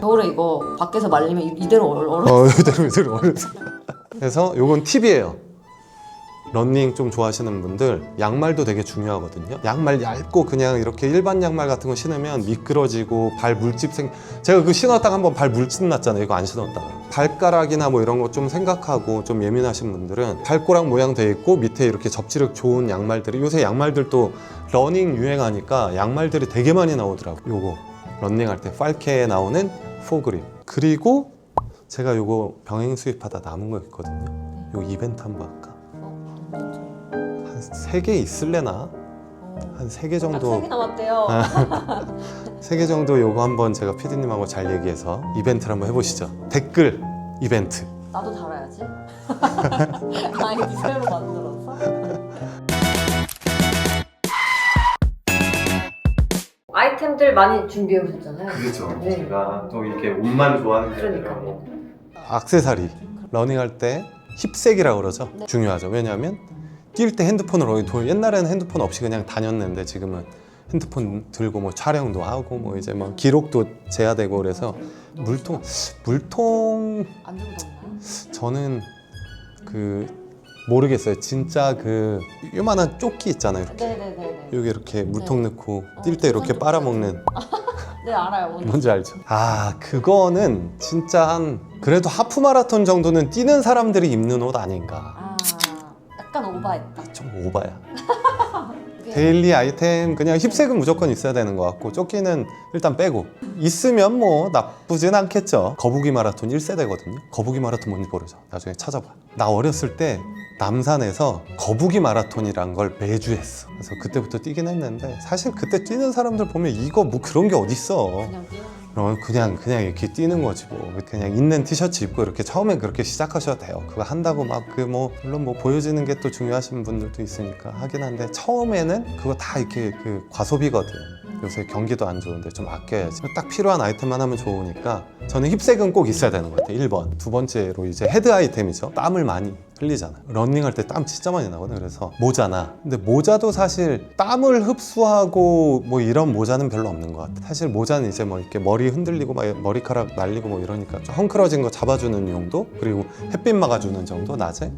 겨울에 이거 밖에서 말리면 이- 이대로 얼- 얼어. 어, 이대로 이대로 어려서. 그래서 요건 팁이에요. 런닝 좀 좋아하시는 분들 양말도 되게 중요하거든요. 양말 얇고 그냥 이렇게 일반 양말 같은 거 신으면 미끄러지고 발 물집 생. 제가 그 신었다가 한번 발 물집 났잖아요. 이거 안 신었다가 발가락이나 뭐 이런 거 좀 생각하고 좀 예민하신 분들은 발꼬락 모양 돼 있고 밑에 이렇게 접지력 좋은 양말들이 요새 양말들도 러닝 유행하니까 양말들이 되게 많이 나오더라고. 요거 런닝할 때 팔케에 나오는 포그립 그리고 제가 요거 병행 수입하다 남은 거 있거든요. 요 이벤트 한번 할까? 어. 한세 개 있을래나? 어. 한세개딱 정도 세개 남았대요. 세 개 정도 요거 한번 제가 피디님하고 잘 얘기해서 이벤트를 한번 해보시죠. 댓글 이벤트. 나도 달아야지. 아니 새로 만들었어? 아이템들 많이 준비해 보셨잖아요. 그렇죠. 네. 제가 또 이게 옷만 좋아하는 게 아니라 그러니까요. 뭐 악세사리 러닝할 때 힙색이라고 그러죠. 네. 중요하죠. 왜냐하면 뛸 때 핸드폰으로 도- 옛날에는 핸드폰 없이 그냥 다녔는데 지금은 핸드폰 들고 뭐 촬영도 하고 뭐 이제 뭐 기록도 재야되고 그래서 물통 물통 안 들고 다니나요? 저는 그 모르겠어요. 진짜 그 요만한 조끼 있잖아요. 이렇게 네네네네. 여기 이렇게 물통 넣고 어, 뛸때 이렇게 빨아먹는 네 알아요. 뭔지. 뭔지 알죠? 아 그거는 진짜 한 그래도 하프 마라톤 정도는 뛰는 사람들이 입는 옷 아닌가? 아 약간 오바했다. 좀 오바야. 데일리 아이템 그냥 힙색은 무조건 있어야 되는 것 같고 조끼는 일단 빼고 있으면 뭐 나쁘진 않겠죠. 거북이 마라톤 1세대거든요. 거북이 마라톤 뭔지 모르죠. 나중에 찾아봐. 나 어렸을 때 남산에서 거북이 마라톤이란 걸 매주 했어. 그래서 그때부터 뛰긴 했는데 사실 그때 뛰는 사람들 보면 이거 뭐 그런 게 어딨어. 그냥 뛰 어. 어, 그냥 그냥 이렇게 뛰는 거지 뭐 그냥 있는 티셔츠 입고 이렇게 처음에 그렇게 시작하셔도 돼요 그거 한다고 막 그 뭐 물론 뭐 보여지는 게 또 중요하신 분들도 있으니까 하긴 한데 처음에는 그거 다 이렇게 그 과소비거든 요새 경기도 안 좋은데 좀 아껴야지. 딱 필요한 아이템만 하면 좋으니까 저는 힙색은 꼭 있어야 되는 것 같아요. 1번. 두 번째로 이제 헤드 아이템이죠. 땀을 많이 흘리잖아 런닝할 때 땀 진짜 많이 나거든 그래서 모자나. 근데 모자도 사실 땀을 흡수하고 뭐 이런 모자는 별로 없는 것 같아 사실 모자는 이제 뭐 이렇게 머리 흔들리고 막 머리카락 날리고 뭐 이러니까 좀 헝클어진 거 잡아주는 용도? 그리고 햇빛 막아주는 정도? 낮에?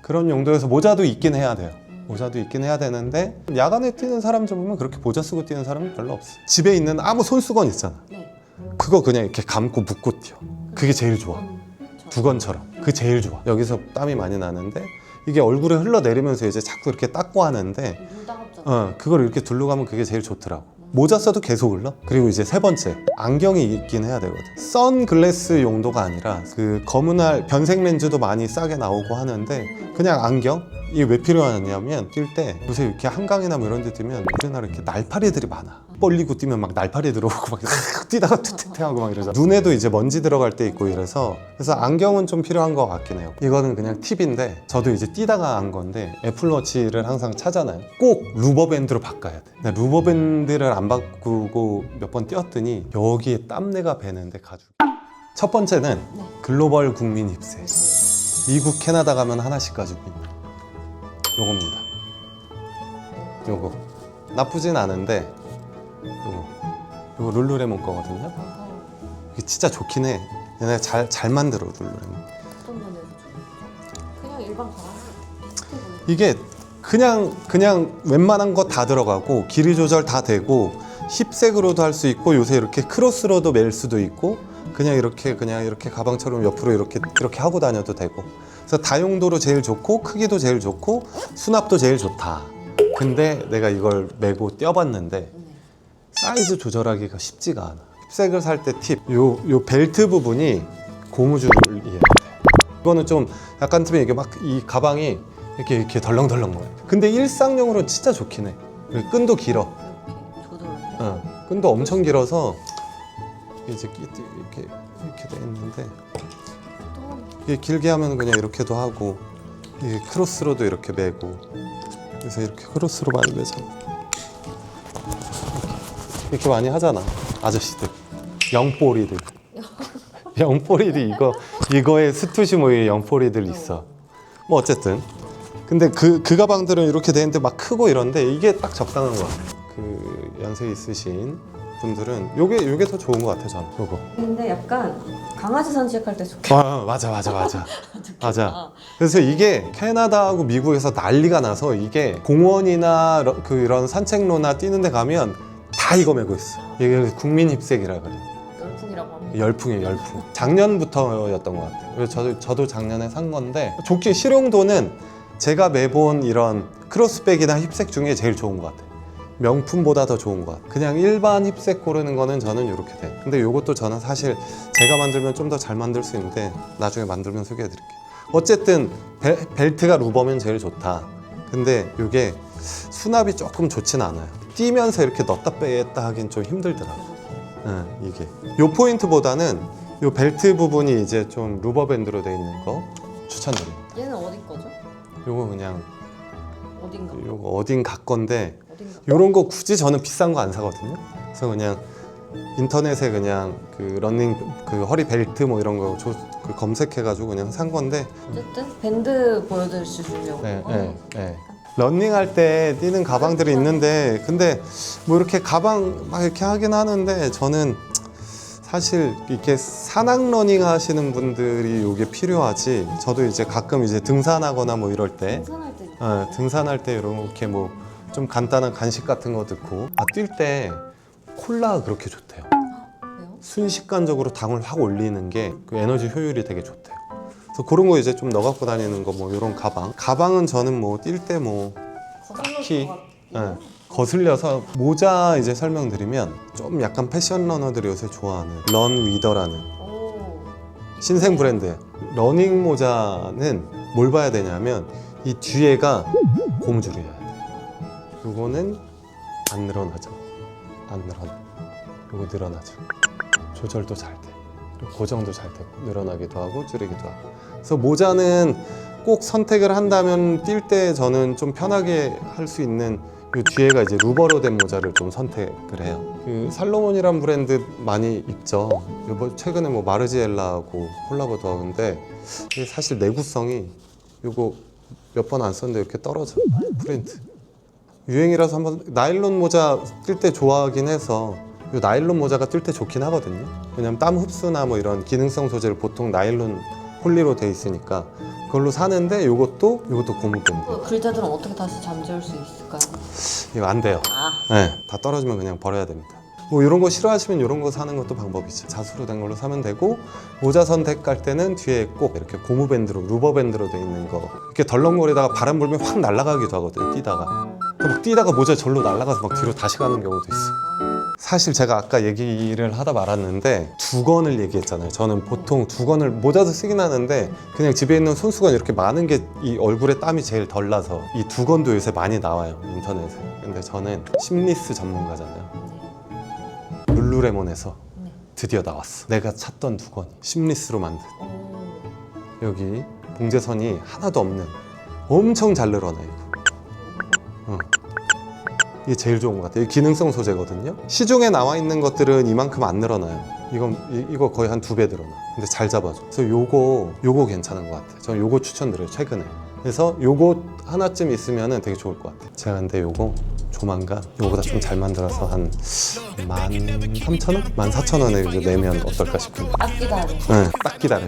그런 용도에서 모자도 있긴 해야 돼요 모자도 있긴 해야 되는데 야간에 뛰는 사람들 보면 그렇게 모자 쓰고 뛰는 사람은 별로 없어. 집에 있는 아무 손수건 있잖아. 네. 그거 그냥 이렇게 감고 묶고 뛰어. 그게 제일 좋아. 음, 저- 두건처럼. 그게 제일 좋아. 여기서 땀이 많이 나는데 이게 얼굴에 흘러내리면서 이제 자꾸 이렇게 닦고 하는데 물 따갑잖아. 어 그걸 이렇게 둘러 가면 그게 제일 좋더라고. 모자 써도 계속 흘러. 그리고 이제 세 번째 안경이 있긴 해야 되거든. 선글라스 용도가 아니라 그 검은알 변색 렌즈도 많이 싸게 나오고 하는데 그냥 안경 이게 왜 필요하냐면 뛸 때 요새 이렇게 한강이나 뭐 이런 데 뛰면 우리나라 이렇게 날파리들이 많아. 벌리고 뛰면 막 날파리 들어오고 막 뛰다가 툭툭하고 막 이러잖아. 눈에도 이제 먼지 들어갈 때 있고 이래서 그래서 안경은 좀 필요한 것 같긴 해요. 이거는 그냥 팁인데 저도 이제 뛰다가 안 건데 애플워치를 항상 차잖아요. 꼭 루버밴드로 바꿔야 돼. 루버밴드를 안 바꾸고 몇 번 뛰었더니 여기에 땀내가 배는데 가죽 첫 번째는 네. 글로벌 국민 힙세. 미국 캐나다 가면 하나씩 가지고 있는 요겁니다. 요거. 나쁘진 않은데. 요거. 요거 룰루레몬 거거든요? 어, 이게 진짜 좋긴 해. 얘네 잘, 잘 만들어 룰루레몬. 어떤 면에서 좀 그냥 일반 가라. 이게 그냥 그냥 웬만한 거 다 들어가고 길이 조절 다 되고 힙색으로도 할 수 있고 요새 이렇게 크로스로도 멜 수도 있고 그냥 이렇게 그냥 이렇게 가방처럼 옆으로 이렇게 이렇게 하고 다녀도 되고 그래서 다용도로 제일 좋고 크기도 제일 좋고 수납도 제일 좋다. 근데 내가 이걸 메고 뛰어봤는데 네. 사이즈 조절하기가 쉽지가 않아. 힙색을 살 때 팁. 요 요 벨트 부분이 고무줄을 이해해야 돼 이거는 좀 약간 틈에 이게 막 이 가방이 이렇게 이렇게 덜렁덜렁 거려 근데 일상용으로 진짜 좋긴 해. 그리고 끈도 길어. 어, 끈도 엄청 길어서 이제 끼- 이렇게 이렇게 돼 있는데 또 이게 길게 하면 그냥 이렇게도 하고 이게 크로스로도 이렇게 매고. 그래서 이렇게 크로스로 많이 매잖아. 이렇게, 이렇게 많이 하잖아 아저씨들. 영뽀리들. 영뽀리들 이거 이거에 스투시 모의 영뽀리들 있어. 뭐 어쨌든. 근데 그, 그 가방들은 이렇게 되는데 막 크고 이런데 이게 딱 적당한 것 같아 그 연세 있으신 분들은 요게 요게 더 좋은 것 같아 저는. 요거. 근데 약간 강아지 산책할 때 좋게. 아 맞아 맞아 맞아. 맞아. 아, 그래서 이게 캐나다하고 미국에서 난리가 나서 이게 공원이나 러- 그 이런 산책로나 뛰는 데 가면 다 이거 메고 있어. 이게 국민 힙색이라 그래. 열풍이라고 합니다. 열풍이 열풍. 작년부터였던 것 같아요. 그래서 저도, 저도 작년에 산 건데 좋게 실용도는 제가 매본 이런 크로스백이나 힙색 중에 제일 좋은 것 같아요 명품보다 더 좋은 것 같아요. 그냥 일반 힙색 고르는 거는 저는 이렇게 돼 근데 이것도 저는 사실 제가 만들면 좀 더 잘 만들 수 있는데 나중에 만들면 소개해 드릴게요. 어쨌든 벨, 벨트가 루버면 제일 좋다. 근데 이게 수납이 조금 좋진 않아요. 뛰면서 이렇게 넣었다 뺐다 하긴 좀 힘들더라고요. 예, 이게. 요 포인트보다는 요 벨트 부분이 이제 좀 루버 밴드로 돼 있는 거 추천드립니다. 얘는 어디 거죠? 요거 그냥 어딘가? 요거 어딘 가 건데 요런 거 굳이 저는 비싼 거 안 사거든요. 그래서 그냥 인터넷에 그냥 그 러닝 그 허리 벨트 뭐 이런 거 조, 그 검색해가지고 그냥 산 건데 어쨌든 밴드 보여드리려고. 네, 어. 네, 네. 러닝 할 때 뛰는 가방들이 있는데 근데 뭐 이렇게 가방 막 이렇게 하긴 하는데 저는 사실 이렇게 산악 러닝 하시는 분들이 이게 필요하지 저도 이제 가끔 이제 등산하거나 뭐 이럴 때 등산할 때. 어, 등산할 때 이렇게 뭐 좀 간단한 간식 같은 거 듣고 아 뛸 때 콜라가 그렇게 좋대요 왜요? 순식간적으로 당을 확 올리는 게 그 에너지 효율이 되게 좋대요. 그래서 그런 거 이제 좀 넣어 갖고 다니는 거 뭐 이런 가방. 가방은 저는 뭐 뛸 때 뭐 딱히 예, 거슬려서 모자 이제 설명드리면 좀 약간 패션 러너들이 요새 좋아하는 런 위더라는 오. 신생 브랜드예요. 러닝 모자는 뭘 봐야 되냐면 이 뒤에가 고무줄이어야 돼. 요거는 안 늘어나죠. 안 늘어나. 요거 늘어나죠. 조절도 잘 돼. 그리고 고정도 잘 되고 늘어나기도 하고 줄이기도 하고. 그래서 모자는 꼭 선택을 한다면 뛸 때 저는 좀 편하게 할 수 있는 요 뒤에가 이제 루버로 된 모자를 좀 선택을 해요. 그 살로몬이란 브랜드 많이 입죠. 요번 최근에 뭐 마르지엘라하고 콜라보도 하는데 사실 내구성이 요거 몇 번 안 썼는데 이렇게 떨어져 프린트. 유행이라서 한번 나일론 모자 뛸 때 좋아하긴 해서 요 나일론 모자가 뛸 때 좋긴 하거든요. 왜냐면 땀 흡수나 뭐 이런 기능성 소재를 보통 나일론 폴리로 돼 있으니까 그걸로 사는데 요것도 요것도 고무 밴드. 그 글자들은 어떻게 다시 잠재울 수 있을까요? 이거 안 돼요. 아. 네, 다 떨어지면 그냥 버려야 됩니다. 뭐 이런 거 싫어하시면 이런 거 사는 것도 방법이죠. 자수로 된 걸로 사면 되고 모자 선택할 때는 뒤에 꼭 이렇게 고무 밴드로 루버 밴드로 돼 있는 거 이렇게 덜렁거리다가 바람 불면 확 날아가기도 하거든요. 뛰다가 그 막 뛰다가 모자 절로 날아가서 막 뒤로 다시 가는 경우도 있어. 사실 제가 아까 얘기를 하다 말았는데 두건을 얘기했잖아요. 저는 보통 두건을 모자도 쓰긴 하는데 그냥 집에 있는 손수건 이렇게 많은 게 이 얼굴에 땀이 제일 덜 나서 이 두건도 요새 많이 나와요 인터넷에. 근데 저는 심리스 전문가잖아요. 네. 룰루레몬에서 네. 드디어 나왔어. 내가 찾던 두건이 심리스로 만든 오. 여기 봉제선이 하나도 없는 엄청 잘 늘어나 이거. 어. 이게 제일 좋은 것 같아요. 기능성 소재거든요. 시중에 나와 있는 것들은 이만큼 안 늘어나요. 이건 이, 이거 거의 한 두 배 늘어나. 근데 잘 잡아줘. 그래서 요거 요거 괜찮은 것 같아요. 저는 요거 추천드려요. 최근에. 그래서 요거 하나쯤 있으면은 되게 좋을 것 같아요. 제가 근데 요거 조만간 요거보다 좀 잘 만들어서 한만 삼천 원, 만 사천 원에 이제 내면 어떨까 싶은데. 아끼다. 네, 딱 기다려.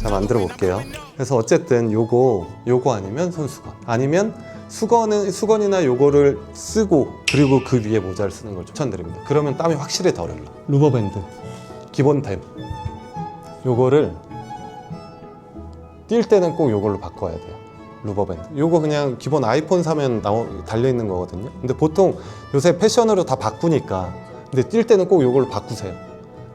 자 만들어 볼게요. 그래서 어쨌든 요거 요거 아니면 손수건 아니면 수건은 수건이나 요거를 쓰고 그리고 그 위에 모자를 쓰는 걸 추천드립니다. 그러면 땀이 확실히 덜 흘러. 루버밴드 기본템. 요거를 뛸 때는 꼭 요걸로 바꿔야 돼요. 루버밴드. 요거 그냥 기본 아이폰 사면 나오, 달려 있는 거거든요. 근데 보통 요새 패션으로 다 바꾸니까 근데 뛸 때는 꼭 요걸로 바꾸세요.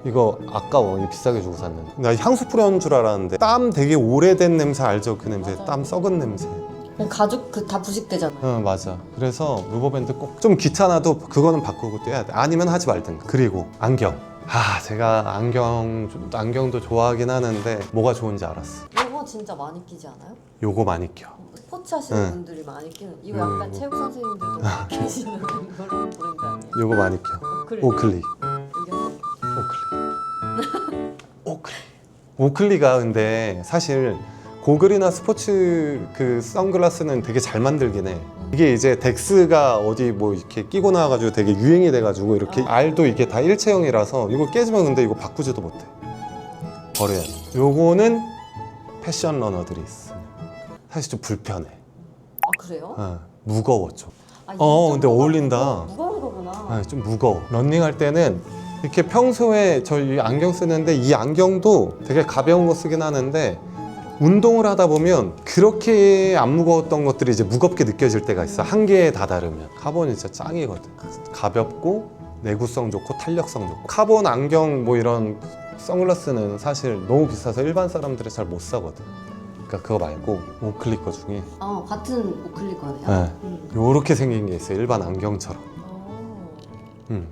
이거 아까워. 이거 비싸게 주고 샀는데. 나 향수 뿌려온 줄 알았는데 땀 되게 오래된 냄새 알죠? 그 냄새. 땀 썩은 냄새. 가죽 그 다 부식되잖아요. 어 맞아. 그래서 루버밴드 꼭 좀 귀찮아도 그거는 바꾸고 뛰어야 돼. 아니면 하지 말든가. 그리고 안경. 아 제가 안경 좀- 안경도 좋아하긴 하는데 뭐가 좋은지 알았어. 이거 진짜 많이 끼지 않아요? 요거 많이 껴. 스포츠 하시는 네. 분들이 많이 끼는 이거 음, 약간. 체육 선생님들도 많이 끼시는 그런 브랜드 아니에요? 요거 많이 껴. 오클리. 오클리. 오클리. 오클리가 근데 사실 고글이나 스포츠 그 선글라스는 되게 잘 만들긴 해. 음. 이게 이제 덱스가 어디 뭐 이렇게 끼고 나와가지고 되게 유행이 돼가지고 이렇게 알도 이게 다 일체형이라서 이거 깨지면 근데 이거 바꾸지도 못해 버려야 돼 요거는 패션 러너들이 있어 사실 좀 불편해 아 그래요? 어, 무거워 좀 아, 이 어, 근데 정도가 어울린다. 무거운 거구나. 아, 좀 무거워. 런닝할 때는 이렇게 평소에 저희 안경 쓰는데 이 안경도 되게 가벼운 거 쓰긴 하는데 운동을 하다 보면 그렇게 안 무거웠던 것들이 이제 무겁게 느껴질 때가 있어. 한계에 다다르면. 카본이 진짜 짱이거든. 가볍고 내구성 좋고 탄력성 좋고. 카본 안경 뭐 이런 선글라스는 사실 너무 비싸서 일반 사람들이 잘 못 사거든. 그러니까 그거 말고 오클리 거 중에 어 같은 오클리거네요. 네. 음. 요렇게 생긴 게 있어요. 일반 안경처럼. 어. 음.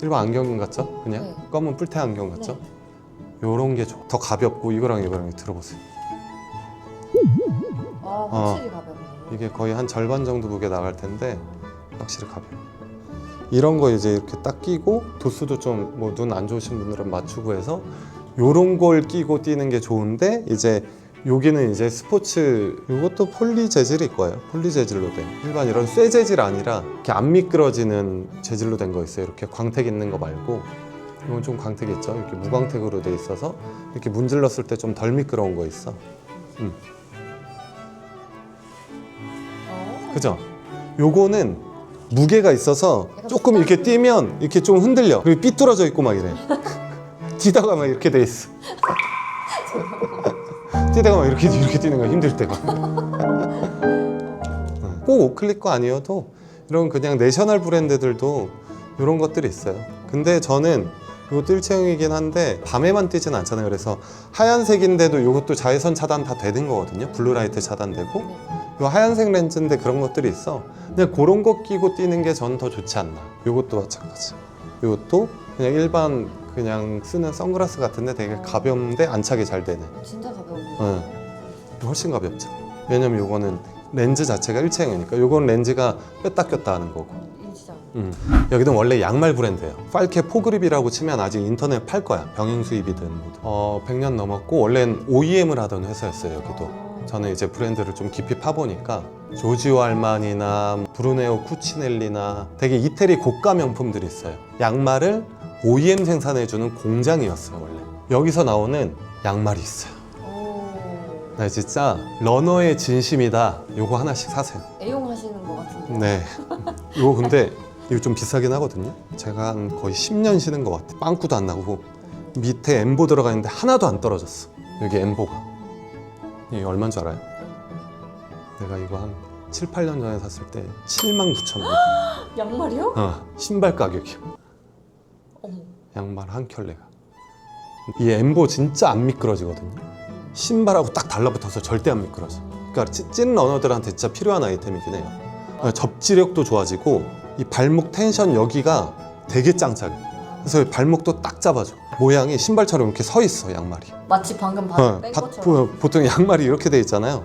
일반 안경 같죠? 그냥 네. 검은 뿔테 안경 같죠? 네. 요런 게 더 가볍고 이거랑 이거랑 들어보세요. 아 확실히 가볍네. 이게 거의 한 절반 정도 무게 나갈 텐데 확실히 가벼워. 이런 거 이제 이렇게 딱 끼고 도수도 좀 뭐 눈 안 좋으신 분들은 맞추고 해서 요런 걸 끼고 뛰는 게 좋은데 이제 여기는 이제 스포츠 이것도 폴리 재질일 거예요. 폴리 재질로 된 일반 이런 쇠 재질 아니라 이렇게 안 미끄러지는 재질로 된 거 있어요. 이렇게 광택 있는 거 말고 이건 좀 광택 있죠. 이렇게 무광택으로 돼 있어서 이렇게 문질렀을 때 좀 덜 미끄러운 거 있어. 어. 그죠? 요거는 무게가 있어서 조금 이렇게. 뛰면 이렇게 좀 흔들려. 그리고 삐뚤어져 있고 막 이래. 뛰다가 막 이렇게 돼 있어. 뛰다가 막 이렇게 이렇게 뛰는 거 힘들 때가. 응. 꼭 오클릭 거 아니어도 이런 그냥 내셔널 브랜드들도 이런 것들이 있어요. 근데 저는 이것도 일체형이긴 한데 밤에만 뛰진 않잖아요. 그래서 하얀색인데도 이것도 자외선 차단 다 되는 거거든요. 블루라이트 차단되고. 네. 이 하얀색 렌즈인데 그런 것들이 있어. 그냥 그런 거 끼고 뛰는 게 전 더 좋지 않나. 이것도 마찬가지. 이것도 그냥 일반 그냥 쓰는 선글라스 같은데 되게 가벼운데 안착이 잘 되네. 진짜 가벼운 거. 응. 훨씬 가볍죠. 왜냐면 이거는 렌즈 자체가 일체형이니까. 이건 렌즈가 뺐다 꼈다 하는 거고. 음. 여기는 원래 양말 브랜드예요. 팔케 포그립이라고 치면 아직 인터넷 팔 거야. 병행 수입이든 뭐든. 어, 100년 넘었고 원래는 OEM을 하던 회사였어요. 여기도. 어. 저는 이제 브랜드를 좀 깊이 파보니까 조지오 알만이나 브루네오 쿠치넬리나 되게 이태리 고가 명품들이 있어요. 양말을 OEM 생산해주는 공장이었어요 원래. 여기서 나오는 양말이 있어요. 오. 나 진짜 러너의 진심이다. 요거 하나씩 사세요. 애용하시는 것 같은데. 네. 이거 근데 이거 좀 비싸긴 하거든요. 제가 한 거의 10년 신은 것 같아. 빵꾸도 안 나고 밑에 엠보 들어가 있는데 하나도 안 떨어졌어. 여기 엠보가. 이게 얼마인 줄 알아요? 내가 이거 한 7, 8년 전에 샀을 때 7만 9천 원. 양말이요? 어, 신발 가격이야. 어머. 양말 한 켤레가. 이 엠보 진짜 안 미끄러지거든요. 신발하고 딱 달라붙어서 절대 안 미끄러져. 그러니까 찐- 찐 러너들한테 진짜 필요한 아이템이긴 해요. 어, 접지력도 좋아지고 이 발목 텐션 여기가 되게 짱짱해. 그래서 이 발목도 딱 잡아줘. 모양이 신발처럼 이렇게 서 있어 양말이. 마치 방금 발을 어, 뺀 바- 것처럼. 보- 보통 양말이 이렇게 돼 있잖아요.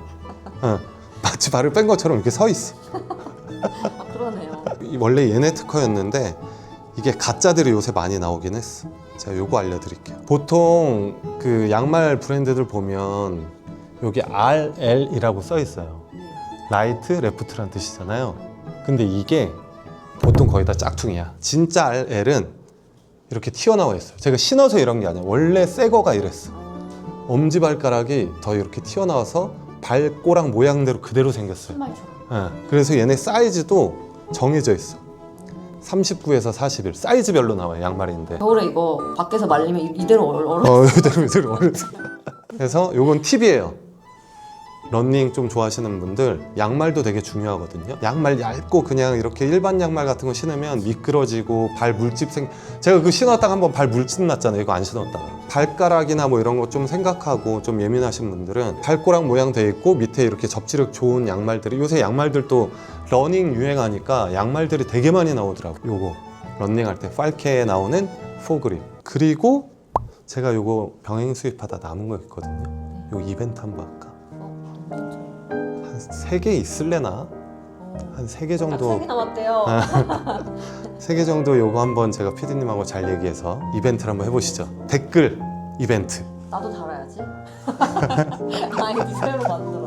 어, 마치 발을 뺀 것처럼 이렇게 서 있어. 아 그러네요. 이 원래 얘네 특허였는데 이게 가짜들이 요새 많이 나오긴 했어. 제가 요거 알려드릴게요. 보통 그 양말 브랜드들 보면 여기 RL이라고 써 있어요. 네. 라이트, 레프트란 뜻이잖아요. 근데 이게 보통 거의 다 짝퉁이야. 진짜 RL은 이렇게 튀어나와 있어요. 제가 신어서 이런 게 아니야. 원래 새 거가 이랬어. 아, 엄지 발가락이 더 이렇게 튀어나와서 발꼬락 모양대로 그대로 생겼어요. 신발처럼. 예, 그래서 얘네 사이즈도 정해져 있어. 39에서 41 사이즈별로 나와요 양말인데. 겨울에 이거 밖에서 말리면 이- 이대로 얼- 얼어. 어 이대로 이대로. 그래서 요건 팁이에요. 런닝 좀 좋아하시는 분들 양말도 되게 중요하거든요. 양말 얇고 그냥 이렇게 일반 양말 같은 거 신으면 미끄러지고 발 물집 생. 제가 그 신었다가 한번 발 물집 났잖아요. 이거 안 신었다가 발가락이나 뭐 이런 거 좀 생각하고 좀 예민하신 분들은 발꼬락 모양 돼 있고 밑에 이렇게 접지력 좋은 양말들이 요새 양말들도 러닝 유행하니까 양말들이 되게 많이 나오더라고. 요거 런닝할 때 팔케에 나오는 포그립 그리고 제가 요거 병행 수입하다 남은 거 있거든요. 요 이벤트 한번 할까? 어, 한세 개 있을래나? 어. 한세개딱 정도 세개 남았대요. 세 개 정도 요거 한번 제가 피디님하고 잘 얘기해서 이벤트를 한번 해보시죠. 댓글 이벤트. 나도 달아야지. 아이디 새로 만들어.